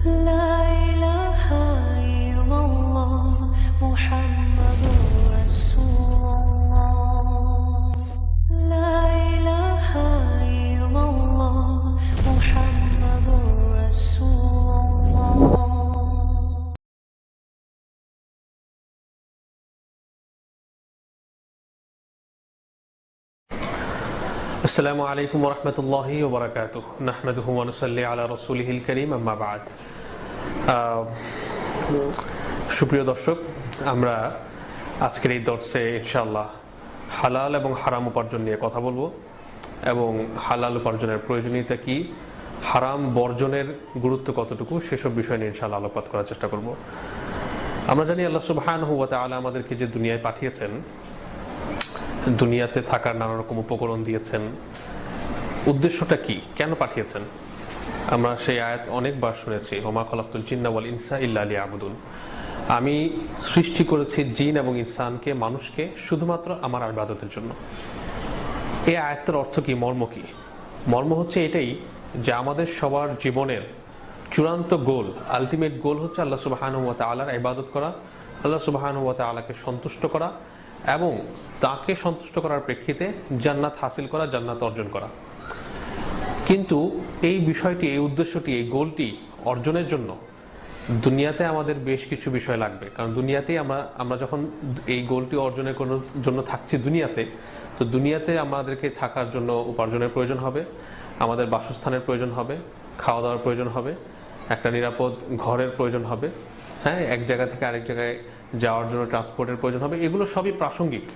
لا إله إلا الله محمد رسول الله. لا إله إلا الله محمد رسول الله. السلام عليكم ورحمة الله وبركاته. نحمده ونصلي على رسوله الكريم أما بعد. সুপ্রিয় দর্শক, আমরা আজকের এই দর্শে ইনশাল্লাহ হালাল এবং হারাম উপার্জন নিয়ে কথা বলব। এবং হালাল উপার্জনের প্রয়োজনীয়তা কি, হারাম বর্জনের গুরুত্ব কতটুকু, সেসব বিষয় নিয়ে ইনশাআল্লাহ আলোকপাত করার চেষ্টা করব। আমরা জানি আল্লাহ সুবহানাহু ওয়া তাআলা আমাদেরকে যে দুনিয়ায় পাঠিয়েছেন, দুনিয়াতে থাকার নানা রকম উপকরণ দিয়েছেন, উদ্দেশ্যটা কি, কেন পাঠিয়েছেন? আমরা সেই আয়াত অনেকবার শুনেছি হোমা খলাকুল জিন্নাওয়াল ইনসা ইল্লা আলী আবুদুন আমি সৃষ্টি করেছি জিন এবং ইনসানকে, মানুষকে, শুধুমাত্র আমার আবাদতের জন্য। এই আয়াতের অর্থ কি? মর্ম কি? মর্ম হচ্ছে এটাই যে আমাদের সবার জীবনের চূড়ান্ত গোল, আলটিমেট গোল হচ্ছে আল্লাহ সুবাহান আল্লাহর ইবাদত করা, আল্লাহ সুবাহান আল্লাহকে সন্তুষ্ট করা এবং তাকে সন্তুষ্ট করার প্রেক্ষিতে জান্নাত হাসিল করা, জান্নাত অর্জন করা। কিন্তু এই বিষয়টি, এই উদ্দেশ্যটি, এই গোলটি অর্জনের জন্য দুনিয়াতে আমাদের বেশ কিছু বিষয় লাগবে। কারণ দুনিয়াতেই আমরা আমরা যখন এই গোলটি অর্জনের কোনো জন্য থাকছি দুনিয়াতে, তো দুনিয়াতে আমাদেরকে থাকার জন্য উপার্জনের প্রয়োজন হবে, আমাদের বাসস্থানের প্রয়োজন হবে খাওয়া দাওয়ার প্রয়োজন হবে, একটা নিরাপদ ঘরের প্রয়োজন হবে হ্যাঁ এক জায়গা থেকে আরেক জায়গায় যাওয়ার জন্য ট্রান্সপোর্টের প্রয়োজন হবে, এগুলো সবই প্রাসঙ্গিক।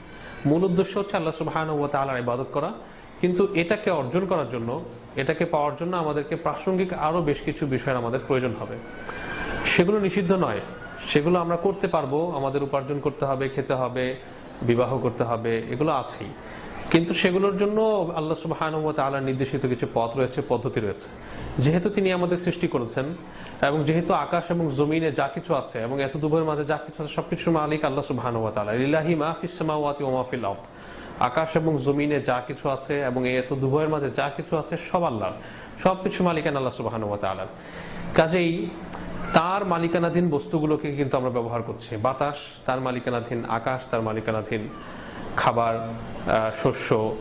মূল উদ্দেশ্য হচ্ছে আল্লাহ সুবাহান ও তালার ইবাদত করা কিন্তু এটাকে অর্জন করার জন্য, এটাকে পাওয়ার জন্য আমাদেরকে প্রাসঙ্গিক আরও বেশ কিছু বিষয়ের আমাদের প্রয়োজন হবে। সেগুলো নিষিদ্ধ নয়। সেগুলো আমরা করতে পারব, আমাদের উপার্জন করতে হবে, খেতে হবে, বিবাহ করতে হবে, এগুলো আছেই। কিন্তু সেগুলোর জন্য আল্লাহ সুবাহান তালার নির্দেশিত কিছু পথ রয়েছে, পদ্ধতি রয়েছে। যেহেতু তিনি আমাদের সৃষ্টি করেছেন এবং যেহেতু আকাশ এবং জমিনে যা কিছু আছে এবং এত দুভয়ের মাঝে যা কিছু আছে সবকিছুর মালিক আল্লাহ সুবাহান তালা ইলাহি মাহফিসামাওয়াতি ওমাফিল আউত আকাশ এবং জমিনে যা কিছু আছে এবং এত দুভয়ের মাঝে যা কিছু আছে সব আল্লাহর। সবকিছু মালিকান আল্লাহ সুবাহান তালার কাজেই তার মালিকানাধীন বস্তুগুলোকে কিন্তু আমরা ব্যবহার করছি। বাতাস, তার মালিকানাধীন আকাশ, তার মালিকানাধীন খাবার শস্য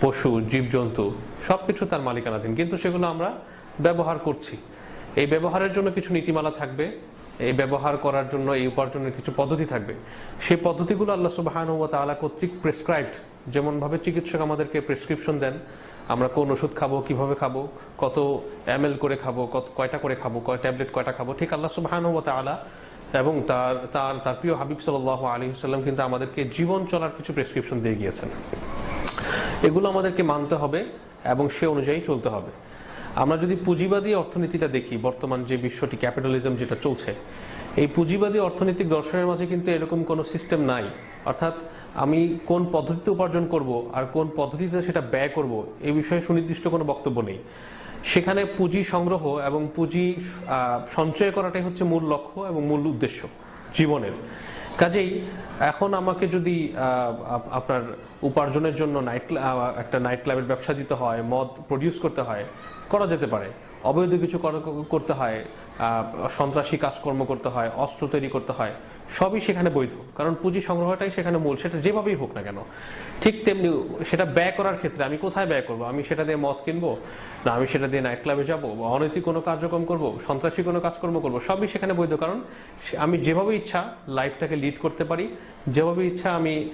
পশু, জীবজন্তু, সবকিছু তার মালিকানাধীন। কিন্তু সেগুলো আমরা ব্যবহার করছি। এই ব্যবহারের জন্য কিছু নীতিমালা থাকবে। এই ব্যবহার করার জন্য, এই উপার্জনের কিছু পদ্ধতি থাকবে। সেই পদ্ধতিগুলো আল্লাহ সুবাহান ও তাআলা কর্তৃক প্রেসক্রাইবড যেমন ভাবে চিকিৎসক আমাদেরকে প্রেসক্রিপশন দেন, আমরা কোন ওষুধ খাব, কীভাবে খাব, কত এম করে খাব, কত, কয়টা করে খাব, কয় ট্যাবলেট, কয়টা খাব, ঠিক আল্লাহ সুবাহান ও তাআলা এবং তার তার তার প্রিয় হাবিব সাল আলী সাল্লাম কিন্তু আমাদেরকে জীবন চলার কিছু প্রেসক্রিপশন দিয়ে গিয়েছেন। এগুলো আমাদেরকে মানতে হবে এবং সে অনুযায়ী চলতে হবে। আমরা যদি পুঁজিবাদী অর্থনীতিটা দেখি, বর্তমান যে বিশ্বটি ক্যাপিটালিজম যেটা চলছে, এই পুঁজিবাদী অর্থনৈতিক দর্শনের মাঝে কিন্তু এরকম কোনো সিস্টেম নাই। অর্থাৎ আমি কোন পদ্ধতিতে উপার্জন করব আর কোন পদ্ধতিতে সেটা ব্যয় করব এই বিষয়ে সুনির্দিষ্ট কোনো বক্তব্য নেই। সেখানে পুঁজি সংগ্রহ এবং পুঁজি সঞ্চয় করাটাই হচ্ছে মূল লক্ষ্য এবং মূল উদ্দেশ্য জীবনের। কাজেই এখন আমাকে যদি আপনার উপার্জনের জন্য নাইট একটা নাইট ক্লাবের ব্যবসা দিতে হয়, মদ প্রডিউস করতে হয় করা যেতে পারে। অবৈধ কিছু করা- করতে হয় সন্ত্রাসী কাজকর্ম করতে হয়, অস্ত্র তৈরি করতে হয়, সবই সেখানে বৈধ। কারণ পুঁজি সংগ্রহটাই সেখানে মূল, সেটা যেভাবেই হোক না কেন। ঠিক তেমনি সেটা ব্যয় করার ক্ষেত্রে আমি কোথায় ব্যয় করব? আমি সেটা দিয়ে মদ কিনবো? না, আমি সেটা দিয়ে নাইট ক্লাবে যাব? বা অনৈতিক কোনো কার্যক্রম করব? সন্ত্রাসী কোনো কাজকর্ম করব? সবই সেখানে বৈধ। কারণ আমি যেভাবে ইচ্ছা লাইফটাকে লিড করতে পারি, যেভাবে ইচ্ছা আমি,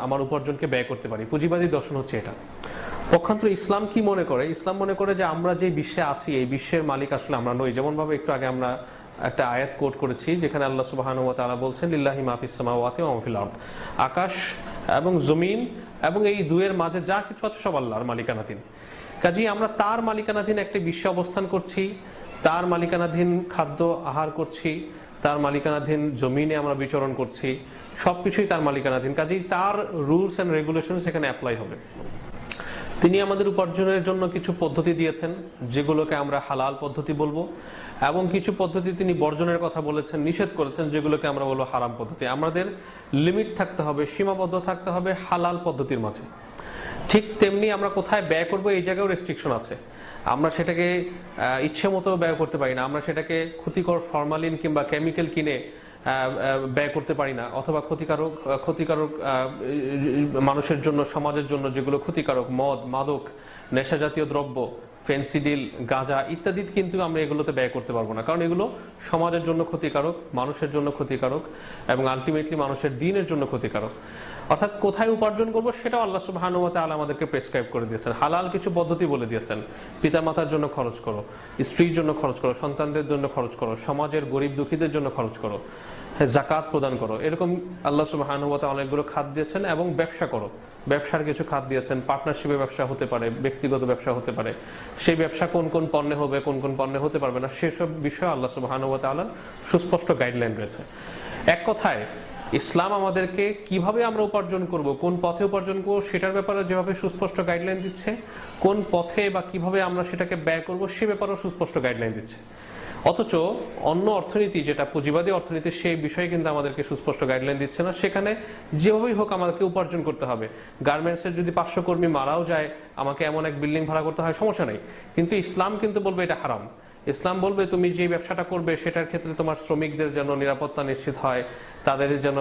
আমার উপার্জনকে ব্যয় করতে পারি। পুঁজিবাদী দর্শন হচ্ছে এটা। পক্ষান্তর ইসলাম কি মনে করে? ইসলাম মনে করে যে আমরা যে বিশ্বে আছি, এই বিশ্বের মালিক আসলে আমরা নই। যেমন ভাবে একটু আগে আমরা একটা আয়াত কোট করেছি, যেখানে আল্লাহ তাআলা বলছেন, লিল্লাহি মাফিস সামাওয়াতি ওয়া মাফিল আরদ। আকাশ এবং জমিন এবং এই দুয়ের মাঝে যা কিছু আছে সব আল্লাহর মালিকানাধীন। কাজেই আমরা তার মালিকানাধীন একটি বিশ্বে অবস্থান করছি, তার মালিকানাধীন খাদ্য আহার করছি, তার মালিকানাধীন জমিনে আমরা বিচরণ করছি, সবকিছুই তার মালিকানাধীন। কাজেই তার রুলস অ্যান্ড রেগুলেশন সেখানে অ্যাপ্লাই হবে। তিনি আমাদের উপার্জনের জন্য কিছু পদ্ধতি দিয়েছেন, যেগুলোকে আমরা হালাল পদ্ধতি বলব, এবং কিছু পদ্ধতি তিনি বর্জনের কথা বলেছেন, নিষেধ করেছেন, যেগুলোকে আমরা বলব হারাম পদ্ধতি। আমাদের লিমিট থাকতে হবে, সীমাবদ্ধ থাকতে হবে হালাল পদ্ধতির মাঝে। ঠিক তেমনি আমরা কোথায় ব্যয় করব এই জায়গায় রেস্ট্রিকশন আছে। আমরা সেটাকে ইচ্ছে মতো ব্যয় করতে পারি না। আমরা সেটাকে ক্ষতিকর ফরমালিন কিংবা কেমিক্যাল কিনে ব্যয় করতে পারি না। অথবা ক্ষতিকারক ক্ষতিকারক মানুষের জন্য, সমাজের জন্য যেগুলো ক্ষতিকারক, মদ, মাদক নেশা জাতীয় দ্রব্য ফেন্সিডিল গাঁজা ইত্যাদি কিন্তু আমরা এগুলোতে ব্যয় করতে পারব না। কারণ এগুলো সমাজের জন্য ক্ষতিকারক, মানুষের জন্য ক্ষতিকারক এবং আলটিমেটলি মানুষের দিনের জন্য ক্ষতিকারক। অর্থাৎ কোথায় উপার্জন করব সেটাও আল্লাহ সুবহানাহু ওয়া তাআলা আমাদেরকে প্রেসক্রাইব করে দিয়েছেন। হালাল কিছু পদ্ধতি বলে দিয়েছেন। পিতামাতার জন্য খরচ করো, স্ত্রীর জন্য খরচ করো, সন্তানদের জন্য খরচ করো, সমাজের গরিব দুঃখীদের জন্য খরচ করো। জাকাত প্রদান করো। এরকম আল্লাহ সুবহানাহু ওয়া অনেকগুলো খাত দিয়েছেন এবং ব্যবসা করো। ব্যবসার কিছু খাত দিয়েছেন। পার্টনারশিপে ব্যবসা হতে পারে, ব্যক্তিগত ব্যবসা হতে পারে। সেই ব্যবসা কোন কোন পণ্যে হবে, কোন কোন পণ্যে হতে পারবে না, সেসব বিষয়ে আল্লাহ সুবহানাহু ওয়া তাআলার সুস্পষ্ট গাইডলাইন রয়েছে। এক কথায়, ইসলাম আমাদেরকে কীভাবে আমরা উপার্জন করব, কোন পথে উপার্জন করব, সেটার ব্যাপারে যেভাবে সুস্পষ্ট গাইডলাইন দিচ্ছে, কোন পথে বা কীভাবে আমরা সেটাকে ব্যয় করব, সে ব্যাপারেও সুস্পষ্ট গাইডলাইন দিচ্ছে। অথচ অন্য অর্থনীতি যেটা পুঁজিবাদী অর্থনীতি, সেই বিষয়ে কিন্তু আমাদেরকে সুস্পষ্ট গাইডলাইন দিচ্ছে না। সেখানে যেভাবেই হোক আমাদেরকে উপার্জন করতে হবে। গার্মেন্টস এর যদি পাঁচশো কর্মী মারাও যায়, আমাকে এমন এক বিল্ডিং ভাড়া করতে হয়, সমস্যা নেই। কিন্তু ইসলাম কিন্তু বলবে এটা হারাম। ইসলাম বলবে তুমি যে ব্যবসাটা করবে, সেটার ক্ষেত্রে তোমার শ্রমিকদের যেন নিরাপত্তা নিশ্চিত হয়, তাদের যেন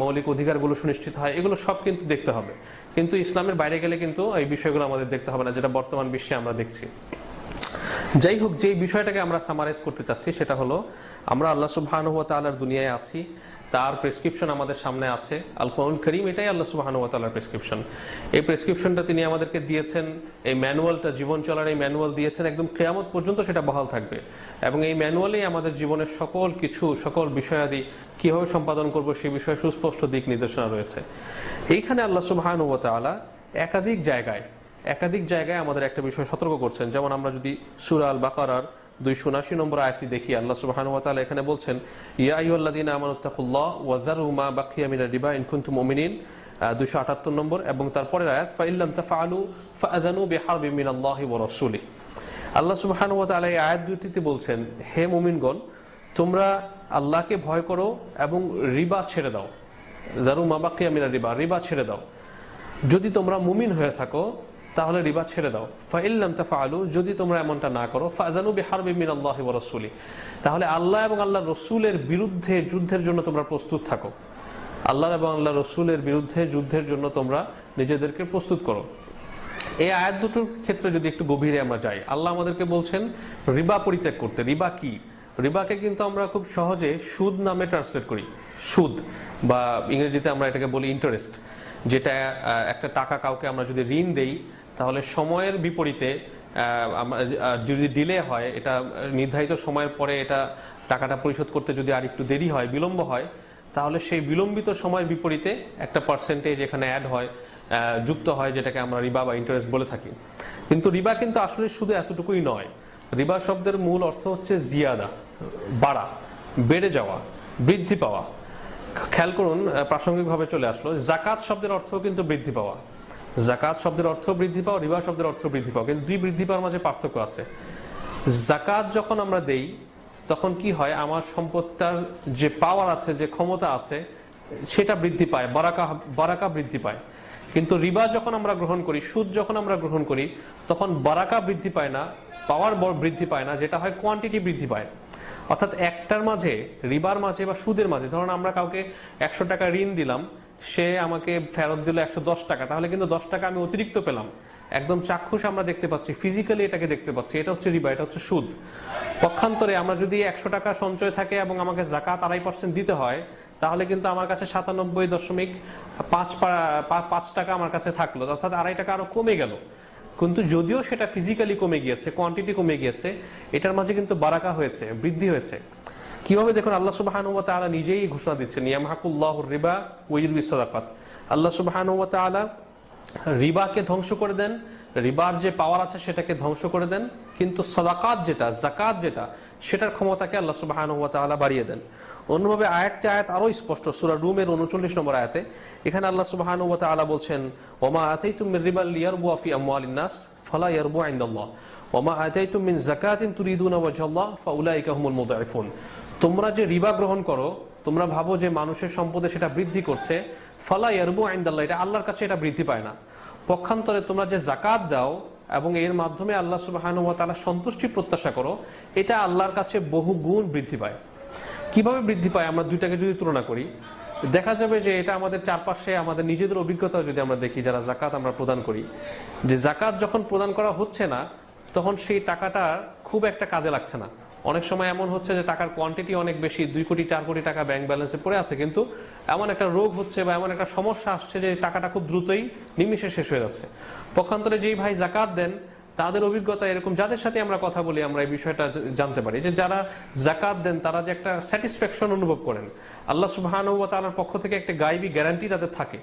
মৌলিক অধিকারগুলো সুনিশ্চিত হয়, এগুলো সব কিন্তু দেখতে হবে। কিন্তু ইসলামের বাইরে গেলে কিন্তু এই বিষয়গুলো আমাদের দেখতে হবে না, যেটা বর্তমান বিশ্বে আমরা দেখছি। যাই হোক, যে বিষয়টাকে আমরা সামারাইজ করতে চাচ্ছি সেটা হলো, আমরা আল্লাহ সুবহানাহু ওয়া দুনিয়ায় আছি, তার প্রেসক্রিপশন আমাদের সামনে আছে আল কোরআন করিম এটাই আল্লাহ সুবহানাহু ওয়া প্রেসক্রিপশন এই প্রেসক্রিপশনটা তিনি আমাদেরকে দিয়েছেন, এই ম্যানুয়ালটা, জীবন চলার এই ম্যানুয়াল দিয়েছেন, একদম কেয়ামত পর্যন্ত সেটা বহাল থাকবে। এবং এই ম্যানুয়ালেই আমাদের জীবনের সকল কিছু, সকল বিষয়াদি কীভাবে সম্পাদন করব সে বিষয়ে সুস্পষ্ট দিক নির্দেশনা রয়েছে। এইখানে আল্লাহ সুবহানাহু ওয়া একাধিক জায়গায় একাধিক জায়গায় আমাদের একটা বিষয় সতর্ক করছেন। যেমন আমরা যদি সুরাল বাকারার দুইশো উনাশি নম্বর আয়াতটি দেখি, আল্লাহ সুবহান এখানে বলছেন, ইয়া আইয়ুহাল্লাযীনা আমানুত্তাকুল্লাহ রিবা আটাত্তর নম্বর এবং তারপরের রাসূলিহি। আল্লাহ তাআলা এই আয়াত বলছেন, হে মুমিনগণ, তোমরা আল্লাহকে ভয় করো এবং রিবা ছেড়ে দাও। জারু মা বাকিয়া মিনার রিবা রিবা ছেড়ে দাও। যদি তোমরা মুমিন হয়ে থাকো তাহলে রিবা ছেড়ে দাও। ফাইল্লাম তাফআলু, যদি তোমরা এমনটা না করো ফাজানু বিহারবি মিনাল্লাহি ওয়া রাসূলি। তাহলে আল্লাহ এবং আল্লাহ রসুলের বিরুদ্ধে যুদ্ধের জন্য তোমরা প্রস্তুত থাকো। আল্লাহ এবং আল্লাহ রসুলের বিরুদ্ধে যুদ্ধের জন্য তোমরা নিজেদেরকে প্রস্তুত করো। এই আয়াত দুটোর ক্ষেত্রে যদি একটু গভীরে আমরা যাই, আল্লাহ আমাদেরকে বলছেন, রিবা পরিত্যাগ করতে। রিবা কি? রিবাকে কিন্তু আমরা খুব সহজে সুদ নামে ট্রান্সলেট করি। সুদ, বা ইংরেজিতে আমরা এটাকে বলি ইন্টারেস্ট যেটা একটা টাকা কাউকে আমরা যদি ঋণ দেই তাহলে সময়ের বিপরীতে যদি ডিলে হয়, এটা নির্ধারিত সময়ের পরে এটা টাকাটা পরিশোধ করতে যদি আর একটু দেরি হয়, বিলম্ব হয়, তাহলে সেই বিলম্বিত সময়ের বিপরীতে একটা পার্সেন্টেজ এখানে অ্যাড হয় যুক্ত হয়, যেটাকে আমরা রিবা বা ইন্টারেস্ট বলে থাকি। কিন্তু রিবা কিন্তু আসলে শুধু এতটুকুই নয়। রিবা শব্দের মূল অর্থ হচ্ছে জিয়াদা, বাড়া, বেড়ে যাওয়া, বৃদ্ধি পাওয়া। খেয়াল করুন প্রাসঙ্গিকভাবে চলে আসলো, জাকাত শব্দের অর্থ কিন্তু বৃদ্ধি পাওয়া। জাকাত শব্দের অর্থ বৃদ্ধি পাও, রিবা শব্দের অর্থ বৃদ্ধি পাও, কিন্তু দুই বৃদ্ধি পাওয়ার মাঝে পার্থক্য আছে। জাকাত যখন আমরা দেই, তখন কি হয়? আমার সম্পদটার যে পাওয়ার আছে, যে ক্ষমতা আছে, সেটা বৃদ্ধি পায়, বারাকা বারাকা বৃদ্ধি পায়। কিন্তু রিবা যখন আমরা গ্রহণ করি, সুদ যখন আমরা গ্রহণ করি, তখন বারাকা বৃদ্ধি পায় না পাওয়ার বৃদ্ধি পায় না, যেটা হয় কোয়ান্টিটি বৃদ্ধি পায়। অর্থাৎ একটার মাঝে, রিবার মাঝে বা সুদের মাঝে, ধরুন আমরা কাউকে একশো টাকা ঋণ দিলাম সে আমাকে ফেরত দিল একশো দশ টাকা। তাহলে কিন্তু দশ টাকা আমি অতিরিক্ত পেলাম। একদম চাক্ষুষ আমরা দেখতে পাচ্ছি। ফিজিক্যালি এটাকে দেখতে পাচ্ছি। এটা হচ্ছে রিবা, এটা হচ্ছে সুদ। পক্ষান্তরে আমরা যদি একশো টাকা সঞ্চয় থাকে এবং আমাকে জাকাত আড়াই পার্সেন্ট দিতে হয়, তাহলে কিন্তু আমার কাছে সাতানব্বই দশমিক পাঁচ পাঁচ টাকা আমার কাছে থাকল। অর্থাৎ আড়াই টাকা আরও কমে গেল। কিন্তু যদিও সেটা ফিজিক্যালি কমে গিয়েছে কোয়ান্টিটি কমে গিয়েছে, এটার মাঝে কিন্তু বারাকা হয়েছে, বৃদ্ধি হয়েছে। কীভাবে দেখুন আল্লাহ সুবহান তাআলা নিজেই ঘোষণা দিচ্ছেন, ইয়ামহাকুল্লাহু রিবা ওয়া ইউরবি সাদাকাত। আল্লাহ সুবহান তাআলা রিবাকে ধ্বংস করে দেন, রিবার যে পাওয়ার আছে সেটাকে ধ্বংস করে দেন, কিন্তু সাদাকাত যেটা জাকাত যেটা, সেটার ক্ষমতাকে আল্লাহ সুবহানাহু ওয়া তাআলা বাড়িয়ে দেন। অন্যভাবে আয়াতটা আয়াত আরও স্পষ্ট, সূরা রুমের 39 নম্বর আয়াতে, এখানে আল্লাহ সুবহানাহু ওয়া তাআলা বলছেন ওমা আতাইতুম মির রিবাল লিয়ারবু ফি আমওয়ালিন নাস, ফালা ইয়ারবু ইনদাল্লাহ। ওমা আতাইতুম মিন যাকাতিন তুরিদুনা ওয়াজহাল্লাহ ফাউলাইকা হুমুল মুদাইফুন তোমরা যে রিবা গ্রহণ করো, তোমরা ভাবো যে মানুষের সম্পদে সেটা বৃদ্ধি করছে, ফালা ইয়ারবু ইনদাল্লাহ, এটা আল্লাহর কাছে এটা বৃদ্ধি পায় না। পক্ষান্তরে তোমরা যে জাকাত দাও এবং এর মাধ্যমে আল্লাহ সুবাহানুয়া তালা সন্তুষ্টি প্রত্যাশা করো, এটা আল্লাহর কাছে বহু গুণ বৃদ্ধি পায়। কীভাবে বৃদ্ধি পায়? আমরা দুইটাকে যদি তুলনা করি, দেখা যাবে যে এটা আমাদের চারপাশে, আমাদের নিজেদের অভিজ্ঞতা যদি আমরা দেখি, যারা জাকাত আমরা প্রদান করি, যে জাকাত যখন প্রদান করা হচ্ছে না তখন সেই টাকাটা খুব একটা কাজে লাগছে না। অনেক সময় এমন হচ্ছে যে টাকার কোয়ান্টিটি অনেক বেশি, দুই কোটি, চার কোটি টাকা ব্যাংক ব্যালেন্সে পড়ে আছে, কিন্তু এমন একটা রোগ হচ্ছে বা এমন একটা সমস্যা আসছে যে টাকাটা খুব দ্রুতই নিমিশে শেষ হয়ে যাচ্ছে। পক্ষান্তরে যেই ভাই জাকাত দেন, তাদের অভিজ্ঞতা এরকম, যাদের সাথে আমরা কথা বলি, আমরা এই বিষয়টা জানতে পারি যে যারা জাকাত দেন, তারা যে একটা স্যাটিসফ্যাকশন অনুভব করেন। আল্লাহ সুবহান তাআলার পক্ষ থেকে একটা গাইবী গ্যারান্টি তাদের থাকে।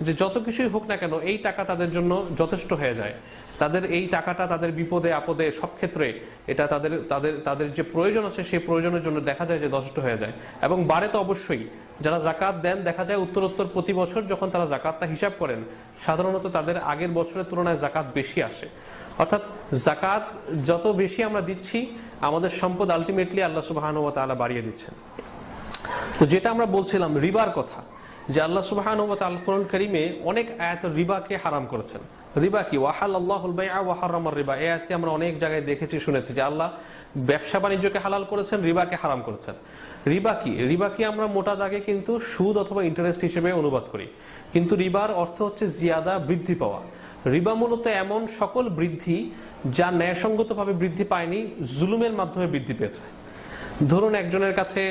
যে যত কিছুই হোক না কেন, এই টাকা তাদের জন্য যথেষ্ট হয়ে যায়। তাদের এই টাকাটা তাদের বিপদে, আপদে সব ক্ষেত্রে এটা তাদের তাদের তাদের যে প্রয়োজন আছে, সেই প্রয়োজনের জন্য দেখা যায় যে যথেষ্ট হয়ে যায়। এবং বাড়ে তো অবশ্যই। যারা জাকাত দেন, দেখা যায় উত্তরোত্তর প্রতি বছর যখন তারা জাকাতটা হিসাব করেন, সাধারণত তাদের আগের বছরের তুলনায় জাকাত বেশি আসে। অর্থাৎ জাকাত যত বেশি আমরা দিচ্ছি, আমাদের সম্পদ আলটিমেটলি আল্লাহ সুবাহান ও বাড়িয়ে দিচ্ছেন। তো যেটা আমরা বলছিলাম, রিবার কথা। যে আল্লাহ সুবাহান কোরআন কারীমে অনেক আয়াত রিবাকে হারাম করেছেন। রিবা কি? ওয়াহাল আল্লাহুল বাইআ ওয়া হারামার রিবা। এই আয়াতটি আমরা অনেক জায়গায় দেখেছি, শুনেছি যে আল্লাহ ব্যবসা বাণিজ্যকে হালাল করেছেন, রিবাকে হারাম করেছেন। রিবা কি? রিবা কি আমরা মোটা দাগে কিন্তু সুদ অথবা ইন্টারেস্ট হিসেবে অনুবাদ করি। কিন্তু রিবার অর্থ হচ্ছে জিয়াদা বৃদ্ধি পাওয়া। রিবা মূলত এমন সকল বৃদ্ধি যা ন্যায়সঙ্গতভাবে বৃদ্ধি পায়নি, জুলুমের মাধ্যমে বৃদ্ধি পেয়েছে। ধরুন একজনের কাছে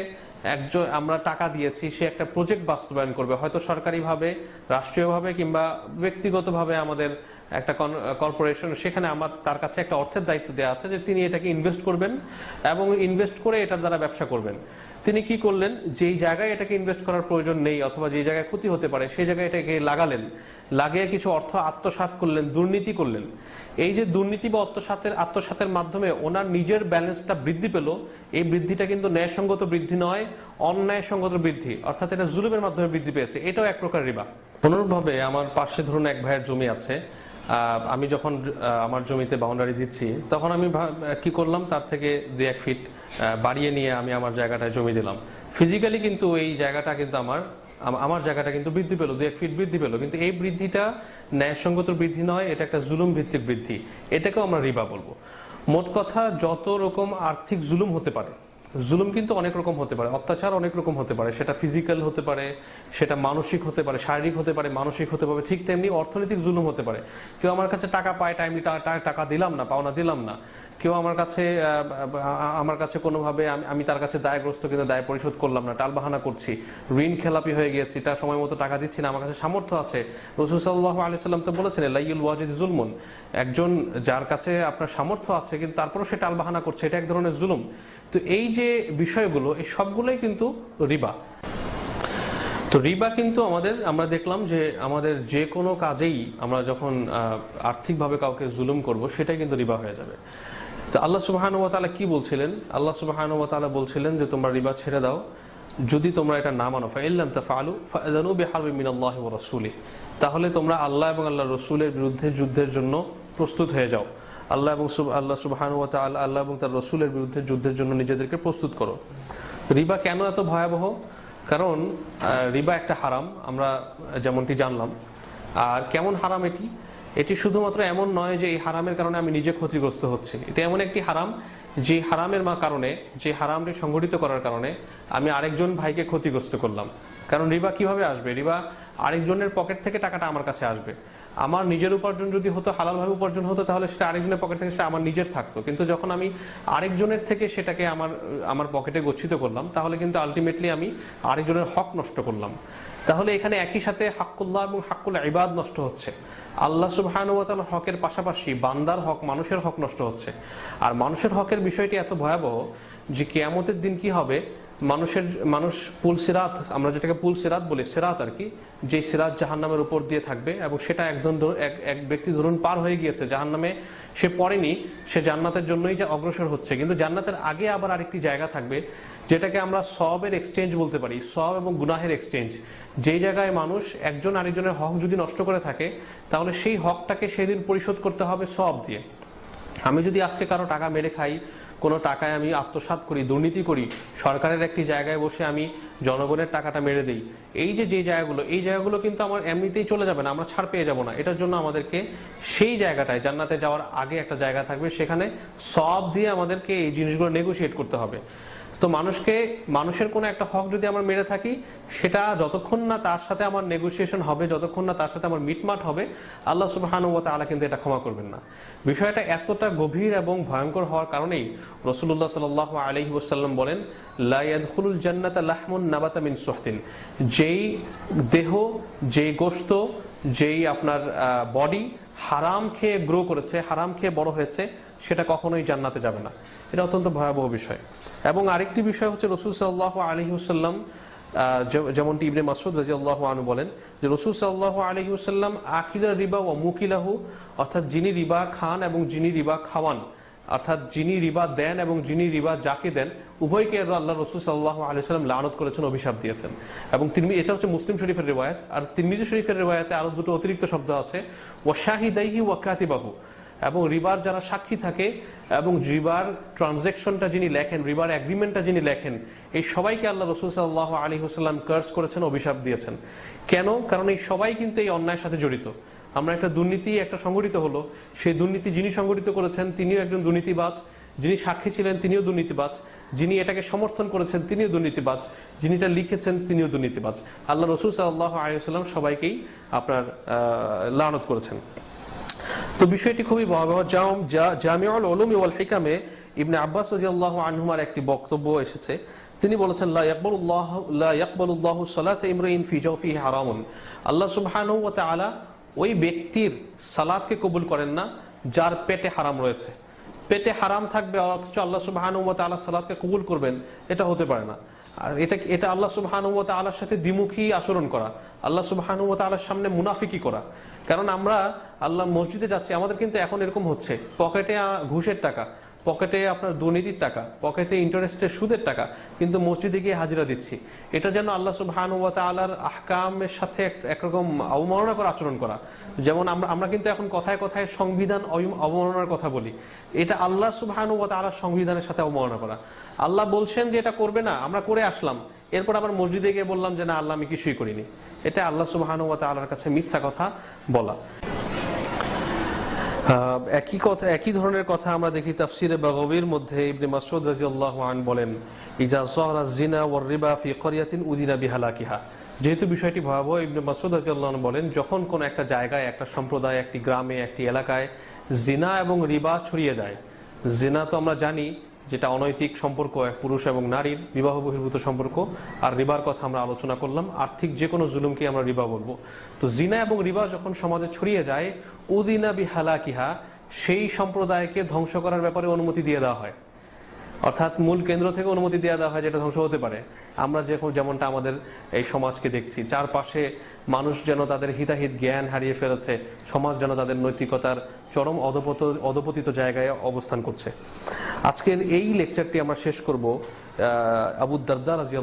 একজন আমরা টাকা দিয়েছি, সে একটা প্রজেক্ট বাস্তবায়ন করবে। হয়তো সরকারিভাবে, রাষ্ট্রীয়ভাবে কিংবা ব্যক্তিগতভাবে আমাদের একটা কর্পোরেশন সেখানে আমার, তার কাছে একটা অর্থের দায়িত্ব দেওয়া আছে যে তিনি এটাকে ইনভেস্ট করবেন এবং ইনভেস্ট করে এটার দ্বারা ব্যবসা করবেন। তিনি কি করলেন? যেই জায়গায় এটাকে ইনভেস্ট করার প্রয়োজন নেই অথবা যে জায়গায় ক্ষতি হতে পারে, সেই জায়গায় এটাকে লাগালেন। লাগিয়ে কিছু অর্থ আত্মসাৎ করলেন, দুর্নীতি করলেন। এই যে দুর্নীতি বা আত্মসাতের আত্মসাতের মাধ্যমে ওনার নিজের ব্যালেন্সটা বৃদ্ধি পেল, এই বৃদ্ধিটা কিন্তু ন্যায়সঙ্গত বৃদ্ধি নয়, অন্যায়সঙ্গত বৃদ্ধি। অর্থাৎ এটা জুলুমের মাধ্যমে বৃদ্ধি পেয়েছে। এটাও এক প্রকার রিবা। অনুরূপভাবে আমার পাশে ধরুন এক ভাইয়ের জমি আছে। আমি যখন আমার জমিতে বাউন্ডারি দিচ্ছি, তখন আমি কি করলাম? তার থেকে দু এক ফিট বাড়িয়ে নিয়ে আমি আমার জায়গাটায় জমি দিলাম। ফিজিক্যালি কিন্তু এই জায়গাটা কিন্তু আমার আম- আমার জায়গাটা কিন্তু বৃদ্ধি পেল দু এক ফিট বৃদ্ধি পেল। কিন্তু এই বৃদ্ধিটা ন্যায়সঙ্গত বৃদ্ধি নয়, এটা একটা জুলুম ভিত্তিক বৃদ্ধি। এটাকেও আমরা রিবা বলব। মোট কথা, যত রকম আর্থিক জুলুম হতে পারে, জুলুম কিন্তু অনেক রকম হতে পারে, অত্যাচার অনেক রকম হতে পারে, সেটা ফিজিক্যাল হতে পারে, সেটা মানসিক হতে পারে, শারীরিক হতে পারে, মানসিক হতে পারে, ঠিক তেমনি অর্থনৈতিক জুলুম হতে পারে। কেউ আমার কাছে টাকা পায় টাইমলি টাকা দিলাম না, পাওনা দিলাম না। কেউ আমার কাছে আমার কাছে কোনোভাবে আমি- তার কাছে দায়গ্রস্ত কিন্তু দায় পরিশোধ করলাম না, টালবাহানা করছি। ঋণ খেলাপি হয়ে গেছি তার সময় মতো টাকা দিচ্ছি না, আমার কাছে সামর্থ্য আছে। রসুল সাল্লাহ আলি সাল্লাম তো বলেছেন লাইউল ওয়াজিদ জুলমুন। একজন যার কাছে আপনার সামর্থ্য আছে, কিন্তু তারপরও সে টালবাহানা করছে, এটা এক ধরনের জুলুম। তো এই যে বিষয়গুলো, এই সবগুলোই কিন্তু রিবা। তো রিবা কিন্তু আমাদের, আমরা দেখলাম যে আমাদের যে কোনো কাজেই আমরা যখন আর্থিকভাবে কাউকে জুলুম করব, সেটাই কিন্তু রিবা হয়ে যাবে। আল্লাহ সুবাহান তাআলা কি বলছিলেন? আল্লাহ সুবাহান বলছিলেন যে, তোমরা রিবা ছেড়ে দাও। যদি তোমরা এটা না মানো, ফাইল্লাম তাফআলু ফাআযানু বিহারবিন মিনাল্লাহি তাহলে তোমরা আল্লাহ এবং আল্লাহ রসুলের বিরুদ্ধে যুদ্ধের জন্য প্রস্তুত হয়ে যাও। আল্লাহ এবং আল্লাহ সুবহানাহু ওয়া আল্লাহ এবং তার রসুলের বিরুদ্ধে যুদ্ধের জন্য নিজেদেরকে প্রস্তুত করো। রিবা কেন এত ভয়াবহ? কারণ রিবা একটা হারাম, আমরা যেমনটি জানলাম। আর কেমন হারাম এটি? এটি শুধুমাত্র এমন নয় যে এই হারামের কারণে আমি নিজে ক্ষতিগ্রস্ত হচ্ছি। এটা এমন একটি হারাম, যে হারামের মা কারণে, যে হারামটি সংগঠিত করার কারণে আমি আরেকজন ভাইকে ক্ষতিগ্রস্ত করলাম। কারণ রিবা কীভাবে আসবে? রিবা আরেকজনের পকেট থেকে টাকাটা আমার কাছে আসবে। আমার নিজের উপার্জন যদি হতো, হালালভাবে উপার্জন হতো, তাহলে সেটা আরেকজনের পকেট থেকে সেটা আমার নিজের থাকতো। কিন্তু যখন আমি আরেকজনের থেকে সেটাকে আমার আমার পকেটে গচ্ছিত করলাম, তাহলে কিন্তু আলটিমেটলি আমি আরেকজনের হক নষ্ট করলাম। তাহলে এখানে একই সাথে হাক্কুল্লাহ এবং হাক্কুল ইবাদ নষ্ট হচ্ছে। আল্লাহ সুবাহানুয়াতাল হকের পাশাপাশি বান্দার হক, মানুষের হক নষ্ট হচ্ছে। আর মানুষের হকের বিষয়টি এত ভয়াবহ যে কেয়ামতের দিন কি হবে? মানুষের, মানুষ পুল সিরাত, আমরা যেটাকে পুল সিরাত বলি, সিরাত আর কি যে সিরাত জাহান্নামের উপর দিয়ে থাকবে এবং সেটা একজন এক ব্যক্তি ধরুন পার হয়ে গিয়েছে, জাহান্নামে সে পড়েনি, সে জান্নাতের জন্যই যে অগ্রসর হচ্ছে। কিন্তু জান্নাতের আগে আবার আরেকটি জায়গা থাকবে, যেটাকে আমরা সবের এক্সচেঞ্জ বলতে পারি সব এবং গুনাহের এক্সচেঞ্জ। যেই জায়গায় মানুষ একজন আরেকজনের হক যদি নষ্ট করে থাকে, তাহলে সেই হকটাকে সেদিন পরিশোধ করতে হবে সব দিয়ে। আমি যদি আজকে কারও টাকা মেরে খাই কোনো টাকায় আমি আত্মসাত করি, দুর্নীতি করি, সরকারের একটি জায়গায় বসে আমি জনগণের টাকাটা মেরে দিই। এই যে যে জায়গাগুলো, এই জায়গাগুলো কিন্তু আমার এমনিতেই চলে যাবে না, আমরা ছাড় পেয়ে যাব না। এটার জন্য আমাদেরকে সেই জায়গাটায়, জান্নাতে যাওয়ার আগে একটা জায়গা থাকবে, সেখানে সব দিয়ে আমাদেরকে এই জিনিসগুলো নেগোসিয়েট করতে হবে। তো মানুষকে, মানুষের কোনো একটা হক যদি আমরা মেরে থাকি, সেটা যতক্ষণ না তার সাথে আমার নেগোসিয়েশন হবে, যতক্ষণ না তার সাথে আমার মিটমাট হবে, আল্লাহ সুবাহানুবত আলা কিন্তু এটা ক্ষমা করবেন না। বিষয়টা এতটা গভীর এবং ভয়ঙ্কর হওয়ার কারণেই রসুল্লাহ সাল আলহি ওসাল্লাম বলেন লাইয়াদুল জান্নাত লাহমুন নাবাতা মিন যেই দেহ, যেই গোস্ত যেই আপনার বডি হারাম খেয়ে গ্রো করেছে, হারাম খেয়ে বড় হয়েছে সেটা কখনোই জান্নাতে যাবে না। এটা অত্যন্ত ভয়াবহ বিষয়। এবং আরেকটি বিষয় হচ্ছে রসুল সাল্লাহ আলহিউসাল্লাম যেমনটি ইবনে মাসুদ রাজি আল্লাহ আনু বলেন যে রসুল সাল্লাহ আলহিউসাল্লাম আকিলা রিবা ও মুকিলাহু, অর্থাৎ যিনি রিবা খান এবং যিনি রিবা খাওয়ান, অর্থাৎ যিনি রিবা দেন এবং যিনি রিবা যাকে দেন, উভয়কে আল্লাহ রসুল সাল্লাহ আলিয়াল্লাম লানত করেছেন, অভিশাপ দিয়েছেন। এবং তিনি এটা হচ্ছে মুসলিম শরীফের রিবায়ত আর তিরমিজি শরীফের রিবায়তে আরও দুটো অতিরিক্ত শব্দ আছে ওয়াশাহিদাইহি ওয়াকাতিবাহু এবং রিবার যারা সাক্ষী থাকে এবং রিবার ট্রানজেকশনটা যিনি লেখেন, রিবার এগ্রিমেন্টটা যিনি লেখেন, এই সবাইকে আল্লাহ রসুল সাল্লাহ আলী হুসাল্লাম কার্স করেছেন, অভিশাপ দিয়েছেন। কেন? কারণ এই সবাই কিন্তু এই অন্যায়ের সাথে জড়িত। আমরা একটা দুর্নীতি একটা সংগঠিত হলো, সেই দুর্নীতি যিনি সংগঠিত করেছেন তিনিও একজন দুর্নীতিবাজ, যিনি সাক্ষী ছিলেন তিনিও দুর্নীতিবাজ, যিনি এটাকে সমর্থন করেছেন তিনিও দুর্নীতিবাজ, যিনি এটা লিখেছেন তিনিও দুর্নীতিবাজ। আল্লাহ রসুল সাল্লাহ আলিয়াল্লাম সবাইকেই আপনার লানত করেছেন। তো বিষয়টি খুবই জামিউল ওয়াল হিকামে ইবনে আব্বাস আনহুমার একটি বক্তব্য এসেছে। তিনি বলেছেন, লা আল্লাহ সুবহানাহু ওই ব্যক্তির সালাতকে কবুল করেন না, যার পেটে হারাম রয়েছে। পেটে হারাম থাকবে, অথচ আল্লাহ সুবহানাহু ওয়া কবুল করবেন, এটা হতে পারে না। আর এটা এটা আল্লাহ সুবাহানুবত ওয়া সাথে দ্বিমুখী আচরণ করা। আল্লাহ সুবাহানুবত ওয়া সামনে মুনাফিকি করা। কারণ আমরা আল্লাহ মসজিদে যাচ্ছি, আমাদের কিন্তু এখন এরকম হচ্ছে। পকেটে ঘুষের টাকা। পকেটে আপনার দুর্নীতির টাকা, পকেটে ইন্টারেস্টের সুদের টাকা, কিন্তু মসজিদে গিয়ে হাজিরা দিচ্ছি। এটা যেন আল্লাহ সুবাহানুয়াত আলার আহকামের সাথে একরকম অবমাননা করে, আচরণ করা। যেমন আমরা আমরা কিন্তু এখন কথায় কথায় সংবিধান অবমাননার কথা বলি। এটা আল্লাহ সুবাহানুয়াত আলার সংবিধানের সাথে অবমাননা করা। আল্লাহ বলছেন যে এটা করবে না, আমরা করে আসলাম। এরপর আবার মসজিদে গিয়ে বললাম যে না, আল্লাহ আমি কিছুই করিনি। এটা আল্লাহ সুবাহানুয়াত আলার কাছে মিথ্যা কথা বলা। একই কথা একই ধরনের কথা আমরা দেখি তাফসিরে বাগবির মধ্যে ইবনে মাসুদ রাদিয়াল্লাহু আন বলেন, ইজা যাহরা জিনা ওয়ার রিবা ফি করিয়াতিন উদিনা বিহালাকিহা যেহেতু বিষয়টি ভয়াবহ, ইবনে মাসুদ রাদিয়াল্লাহু আন বলেন, যখন কোন একটা জায়গায়, একটা সম্প্রদায়, একটি গ্রামে, একটি এলাকায় জিনা এবং রিবা ছড়িয়ে যায়, জিনা তো আমরা জানি যেটা অনৈতিক সম্পর্ক, এক পুরুষ এবং নারীর বিবাহ বহির্ভূত সম্পর্ক। আর রিবার কথা আমরা আলোচনা করলাম। আর্থিক যে কোনো জুলুমকে আমরা রিবা বলব। তো জিনা এবং রিবা যখন সমাজে ছড়িয়ে যায়, উদিনা বিহালাকিহা, সেই সম্প্রদায়কে ধ্বংস করার ব্যাপারে অনুমতি দিয়ে দেওয়া হয়। অর্থাৎ মূল কেন্দ্র থেকে অনুমতি দেওয়া দেওয়া হয় যেটা ধ্বংস হতে পারে। আমরা যখন যেমনটা আমাদের এই সমাজকে দেখছি, চারপাশে মানুষ যেন তাদের হিতাহিত জ্ঞান হারিয়ে ফেলেছে, সমাজ যেন তাদের নৈতিকতার চরম অধপত, অধপতিত জায়গায় অবস্থান করছে। আজকের এই লেকচারটি আমরা শেষ করব আবু দারদা রাজি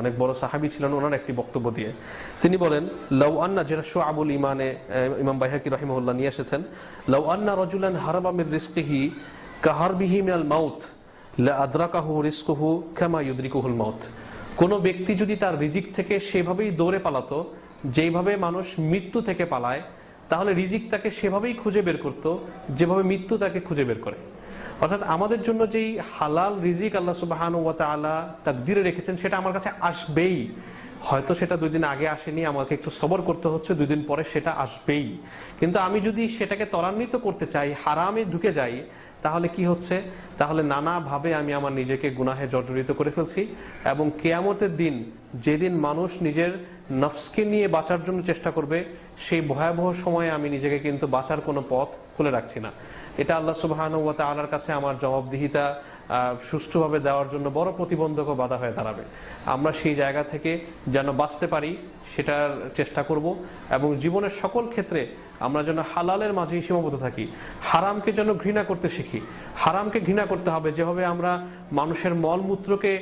অনেক বড় সাহাবি ছিলেন ওনার একটি বক্তব্য দিয়ে। তিনি বলেন, লাউ আন্না যেটা শো আবুল ইমানে ইমাম বাইহাকি রহিমউল্লাহ নিয়ে এসেছেন, লাউ আন্না রজুলান হারাবামির রিস্কিহি কাহারবিহি মিনাল মাউথ মত কোন ব্যক্তি যদি তার রিজিক থেকে সেভাবেই দৌড়ে পালাতো যেভাবে মানুষ মৃত্যু থেকে পালায়, তাহলে রিজিক তাকে সেভাবেই খুঁজে বের করত, যেভাবে মৃত্যু তাকে খুঁজে বের করে। অর্থাৎ আমাদের জন্য যেই হালাল রিজিক আল্লাহ সুবাহান ওয়া তাআলা তাকদিরে রেখেছেন, সেটা আমার কাছে আসবেই। হয়তো সেটা দুই দিন আগে আসেনি, আমাকে একটু সবর করতে হচ্ছে, দুই দিন পরে সেটা আসবেই। কিন্তু আমি যদি সেটাকে ত্বরান্বিত করতে চাই, হারামে ঢুকে যাই, তাহলে কি হচ্ছে? তাহলে নানাভাবে আমি আমার নিজেকে গুনাহে জর্জরিত করে ফেলছি এবং কেয়ামতের দিন যেদিন মানুষ নিজের নফসকে নিয়ে বাঁচার জন্য চেষ্টা করবে, সেই ভয়াবহ সময়ে আমি নিজেকে কিন্তু বাঁচার কোনো পথ খুলে রাখছি না। এটা আল্লাহ সুবাহানুয়াত আল্লাহর কাছে আমার জবাবদিহিতা সুষ্ঠুভাবে দেওয়ার জন্য বড় প্রতিবন্ধক বাধা হয়ে দাঁড়াবে। আমরা সেই জায়গা থেকে যেন বাঁচতে পারি, সেটার চেষ্টা করব এবং জীবনের সকল ক্ষেত্রে আমরা যেন হালালের মাঝেই সীমাবদ্ধ থাকি। হারামকে যেন ঘৃণা করতে শিখি। হারামকে ঘৃণা ঘৃণা করতে হবে, যেভাবে আমরা মানুষের মলমূত্রকে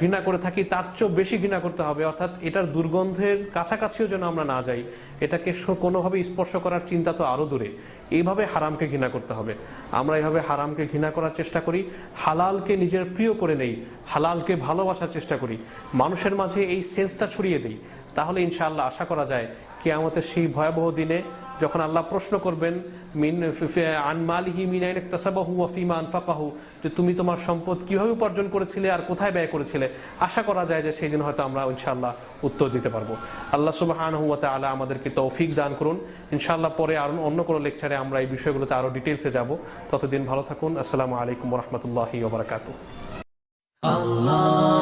ঘৃণা করে থাকি, তার চেয়েও বেশি ঘৃণা করতে হবে। অর্থাৎ এটার দুর্গন্ধের কাছাকাছিও যেন আমরা না যাই, এটাকে কোনোভাবে স্পর্শ করার চিন্তা তো আরও দূরে। এইভাবে হারামকে ঘৃণা করতে হবে। আমরা এইভাবে হারামকে ঘৃণা করার চেষ্টা করি, হালালকে নিজের প্রিয় করে নেই, হালালকে ভালোবাসার চেষ্টা করি। মানুষের মাঝে এই সেন্সটা ছড়িয়ে দেই। তাহলে ইনশাআল্লাহ আশা করা যায় কেয়ামতের সেই ভয়াবহ দিনে যখন আল্লাহ প্রশ্ন করবেন যে তুমি তোমার সম্পদ কীভাবে উপার্জন করেছিলে আর কোথায় ব্যয় করেছিলে, আশা করা যায় যে সেই দিন হয়তো আমরা ইনশাআল্লাহ উত্তর দিতে পারব। আল্লাহ সুবহানাহু ওয়া তাআলা আমাদেরকে তৌফিক দান করুন। ইনশাআল্লাহ পরে আর অন্য কোনো লেকচারে আমরা এই বিষয়গুলোতে আরও ডিটেলসে যাব। ততদিন ভালো থাকুন। আসসালামু আলাইকুম রাহমাতুল্লাহি বারাকাতুহু। Allah